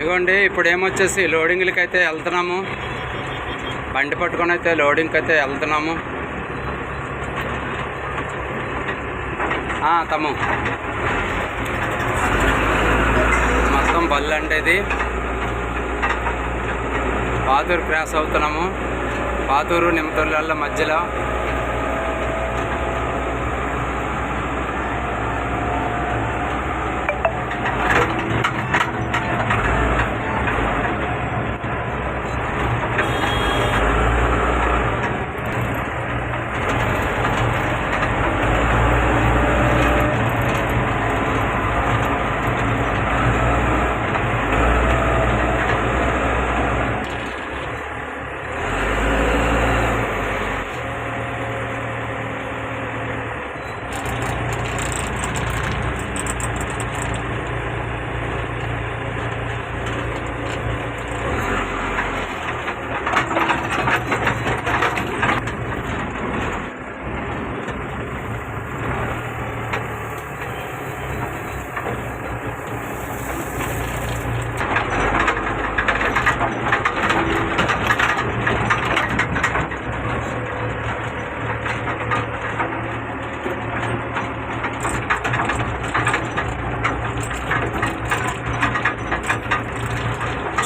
ఇదిగోండి ఇప్పుడు ఏమొచ్చేసి లోడింగ్లకి అయితే వెళ్తున్నాము. బండి పట్టుకొని అయితే లోడింగ్కి అయితే వెళ్తున్నాము. ఆ, తమ్ము. మొత్తం బళ్ళు అంటే ఇది. పాతూరు క్రాస్ అవుతున్నాము. పాతూరు నిమ్మతొల్ల మధ్యలో.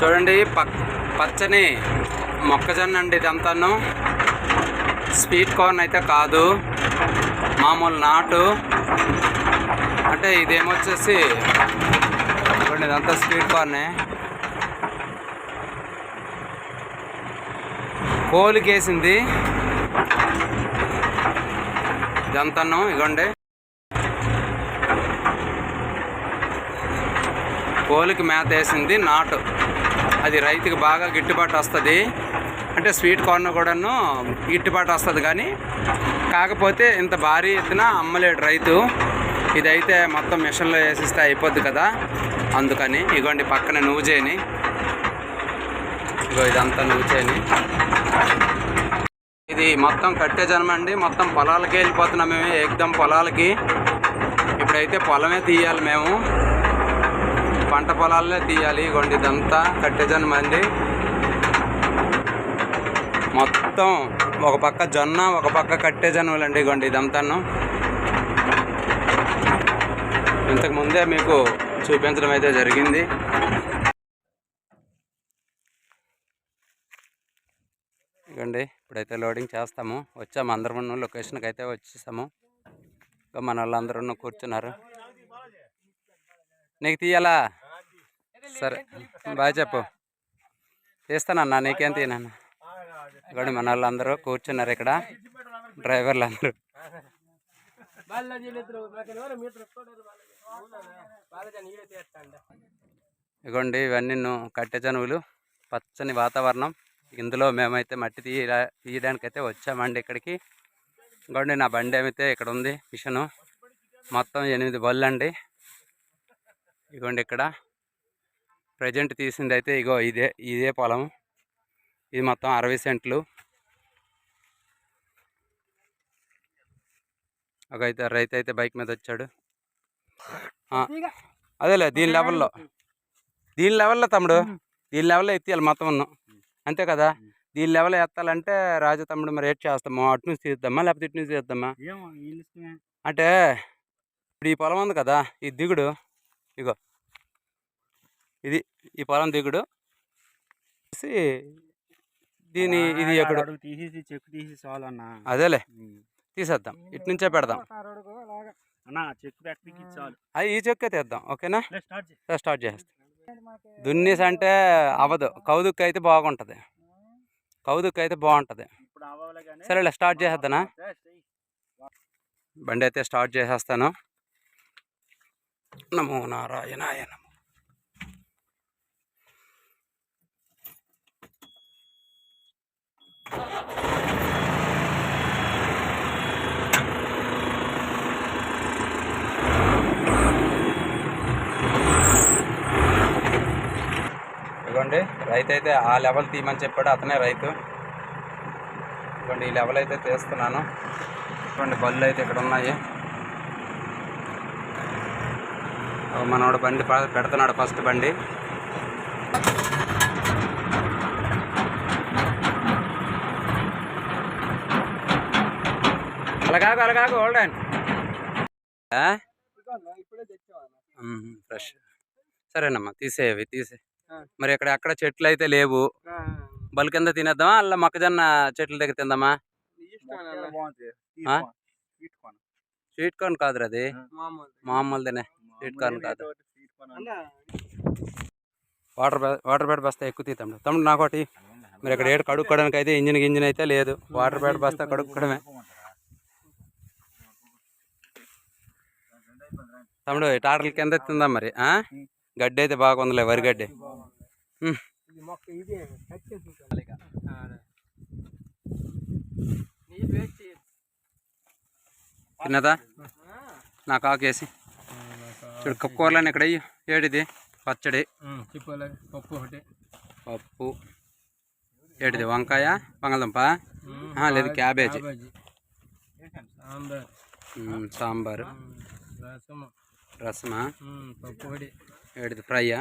చూడండి పచ్చని మొక్కజొన్న అండి ఇదంతాను. స్వీట్ కార్న్ అయితే కాదు మామూలు నాటు. అంటే ఇదేమొచ్చేసి చూడండి ఇదంతా స్వీట్ కార్నే. కోలికేసింది. ఇదంతాను ఇగోండి. కోలికి మేత వేసింది నాటు. అది రైతుకి బాగా గిట్టుబాటు వస్తుంది. అంటే స్వీట్ కార్న్ కూడాను గిట్టుబాటు వస్తుంది కానీ కాకపోతే ఇంత భారీ ఎత్తున అమ్మలేడు రైతు. ఇదైతే మొత్తం మిషన్లో వేసిస్తే అయిపోద్ది కదా. అందుకని ఇగోండి పక్కన నువ్వు చేయని ఇగో ఇదంతా నువ్వు చేయని ఇది మొత్తం కట్టే జనం అండి. మొత్తం పొలాలకి వెళ్ళిపోతున్నాం మేము ఏకదం పొలాలకి. ఇప్పుడైతే పొలమే తీయాలి మేము. పంట పొలాలనే తీయాలి. ఇగోండి ఇదంతా కట్టెజొన్న మంది. మొత్తం ఒక పక్క జొన్న ఒక పక్క కట్టెజొన్నలు అండి ఇగోండి ఇదంతాను ఇంతకు ముందే మీకు చూపించడం అయితే జరిగింది. ఇగండి ఇప్పుడైతే లోడింగ్ చేస్తాము. వచ్చాము అందరం లొకేషన్కి అయితే వచ్చేసాము. ఇంకా మన వాళ్ళందరూ కూర్చున్నారు. నీకు తీయాలా? సరే బాగా చెప్పు. తీస్తానన్నా నీకేం తీయనన్నా. ఇక్కడ మన వాళ్ళందరూ కూర్చున్నారు ఇక్కడ. డ్రైవర్లు అందరూ ఇగోండి ఇవన్నీ కట్టె జనువులు. పచ్చని వాతావరణం. ఇందులో మేమైతే మట్టి తీయ తీయడానికి అయితే వచ్చామండి ఇక్కడికి. ఇంకోండి నా బండి ఏమైతే ఇక్కడ ఉంది మిషను. మొత్తం ఎనిమిది బళ్ళు అండి. ఇగోండి ఇక్కడ. ప్రజెంట్ తీసింది అయితే ఇగో ఇదే ఇదే పొలం. ఇది మొత్తం అరవై సెంట్లు. ఒక అయితే రైతు అయితే బైక్ మీద వచ్చాడు. అదేలే దీని లెవెల్లో. దీని లెవెల్లో తమ్ముడు దీని లెవెల్లో ఎత్తియాలి మొత్తం ఉన్నాం అంతే కదా? దీని లెవెల్ ఎత్తాలంటే రాజు తమ్ముడు మరి ఏట్ చేస్తాము? అటు నుంచి తీద్దామా? లేకపోతే ఇటు నుంచి తీద్దామా? అంటే ఇప్పుడు ఈ పొలం ఉంది కదా ఈ దిగుడు. ఇగో. ఇది ఈ పొలం దిగుడు. దీని ఇది ఎక్కడ? తీసేసి చెక్కు తీసి చాలు అన్న. అదేలే. తీసేద్దాం. ఇటు నుంచే పెడదాం. అది ఈ చెక్కే తీద్దాం ఓకేనా? స్టార్ట్ చేయి. సరే, స్టార్ట్ చేస్తాం దున్నేసి అంటే అవ్వదు కౌదుక్కు అయితే బాగుంటుంది. కౌదుక్కు అయితే బాగుంటుంది. ఇప్పుడు అవ్వాలి కానీ సరేలే స్టార్ట్ చేసేద్దానా. బండి అయితే స్టార్ట్ చేసేస్తాను. నమో నారాయణాయ నమో. ఇదిగోండి రైతు అయితే ఆ లెవెల్ తీయమని చెప్పాడు అతనే రైతు. ఇదిగోండి ఈ లెవెల్ అయితే తీస్తున్నాను. ఇటువంటి బళ్ళు అయితే ఇక్కడ ఉన్నాయి. మనోడు బండి పెడుతున్నాడు ఫస్ట్ బండి. అలాగాకు అలాగాకు హోల్డ్ ఫ్రెష్ సరేనమ్మా తీసేవి తీసే. మరి ఇక్కడ అక్కడ చెట్లు అయితే లేవు. బల్ కింద తినేద్దామా అలా మొక్కజొన్న చెట్ల దగ్గర తిందామా? Sweet corn. కాదురా అది. మామూలుదేనే. స్వీట్ కార్న్ కాదు. వాటర్ వాటర్ బెడ్ బస్తా ఎక్కువ తీ తమ్ముడు. తమ్ముడు నాకోటి మరి ఇక్కడ ఏడు కడుక్కోవడానికి అయితే ఇంజిన్ గింజిన్ అయితే లేదు. వాటర్ బెడ్ బస్తా కడుక్కోవడమే. తమ్ముడు ఈ టాటర్ల కింద తిందాం మరి ఆ? గడ్డి అయితే బాగుందిలే వరి గడ్డి. తిన్నదా? ఆ. నాకు ఆకేసి చూడు కూరలని ఇక్కడ ఏడిది? పచ్చడి. పప్పు ఒకటి. పప్పు. ఏడిది? వంకాయ బంగాళదుంప? లేదు క్యాబేజీ. సాంబార్. రసము. పప్పు ఏడిది? ఫ్రైయా?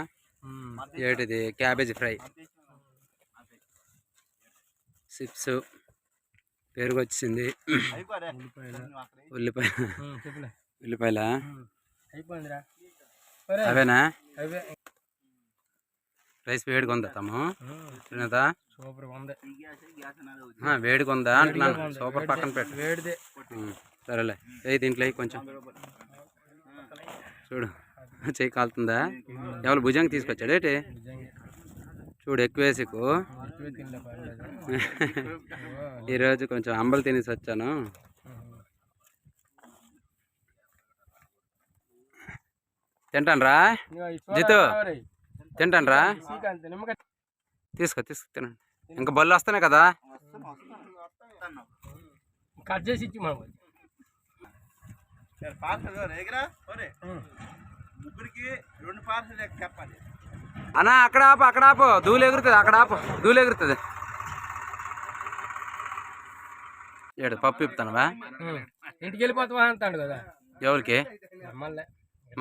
ఏటిది క్యాబేజీ ఫ్రై. చిప్స్. పెరుగు వచ్చింది ఉల్లిపాయ ఉల్లిపాయల? అయిపోయిందిరా. అవేనా? అవే. రైస్ వేడిగా ఉందా తమ్ము? తినదా సూపర్ ఉంది. వేడిగా ఉందా అంటున్నాను. సూపర్ పక్కన పెట్టు. వేడిదే. సరేలే. ఏ దీంట్లో కొంచెం. చూడు. చెయ్యి కాలుతుందా? ఎవరు భుజంగా తీసుకొచ్చాడు? ఏంటి? చూడు ఎక్కువ వేసికు. ఈరోజు కొంచెం అంబలు తినేసి వచ్చాను. తింటాను రా జితు. తింటాను రా నిమ్మకాయ తీసుకో తీసుకో తినండి. ఇంకా బళ్ళు వస్తున్నాయి కదా? కట్ చేసి ఇచ్చి మనం చెప్పాలి. అన్నా అక్కడ ఆపు అక్కడ ఆపు. దూలు ఎగురుతుంది అక్కడ ఆపు. దూలు ఎగురుతుంది. ఏడు పప్పు ఇప్పుతానవా. ఇంటికి వెళ్ళిపోతావా అంటాడు కదా. ఎవరికి? మళ్ళీ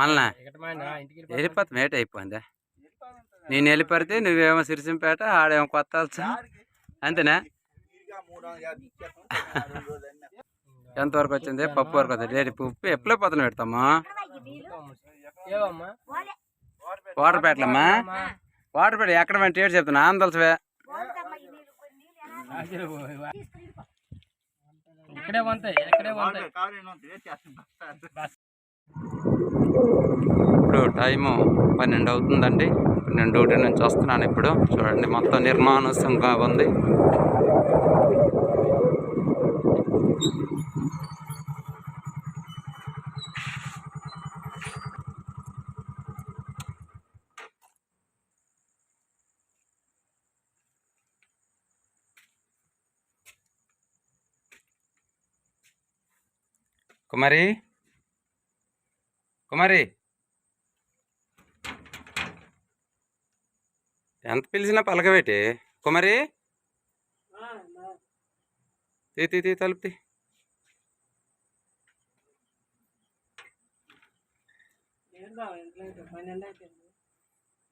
మళ్ళా వెళ్ళిపోతా ఏట అయిపోయిందా. నేను వెళ్ళిపోతే నువ్వేమో సిరిసింపేట ఆడేమో కొత్త. అంతేనా? ఎంతవరకు వచ్చింది? పప్పు వరకు వచ్చింది. రేటు పప్పు? ఎప్పుడో పోతాను పెడతాము? ఏవమ్మా వాటర్ ప్యాట్లమ్మా వాటర్ ప్యాట్ ఎక్కడ వెంట ఏడు చెప్తున్నా. ఆందోళసవే ఇక్కడే వంతాయి ఇక్కడే వంతాయి ఇప్పుడు టైము పన్నెండు అవుతుందండి. నేను డ్యూటీ నుంచి వస్తున్నాను ఇప్పుడు. చూడండి మొత్తం నిర్మానుసంగా ఉంది. కుమారి? కుమారి. ఎంత పిలిచినా పలకబెట్టి కుమారి? తీ తీ తీ తలుపు తీ.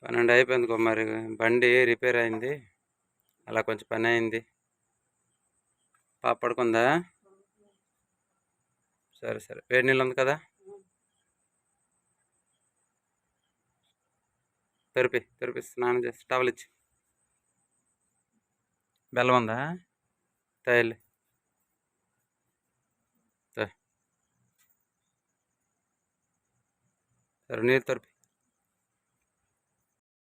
పన్నెండు అయిపోయింది. కుమారి. బండి రిపేర్ అయింది. అలా కొంచెం పని అయింది. పాప పడుకుందా. సరే సరే. వేడి నీళ్ళు ఉంది కదా? తెరిపి తెరిపి. స్నానం చేసి టవల్ ఇచ్చి. బెల్లం ఉందా? తయారు సరే నీరు తెరిపి.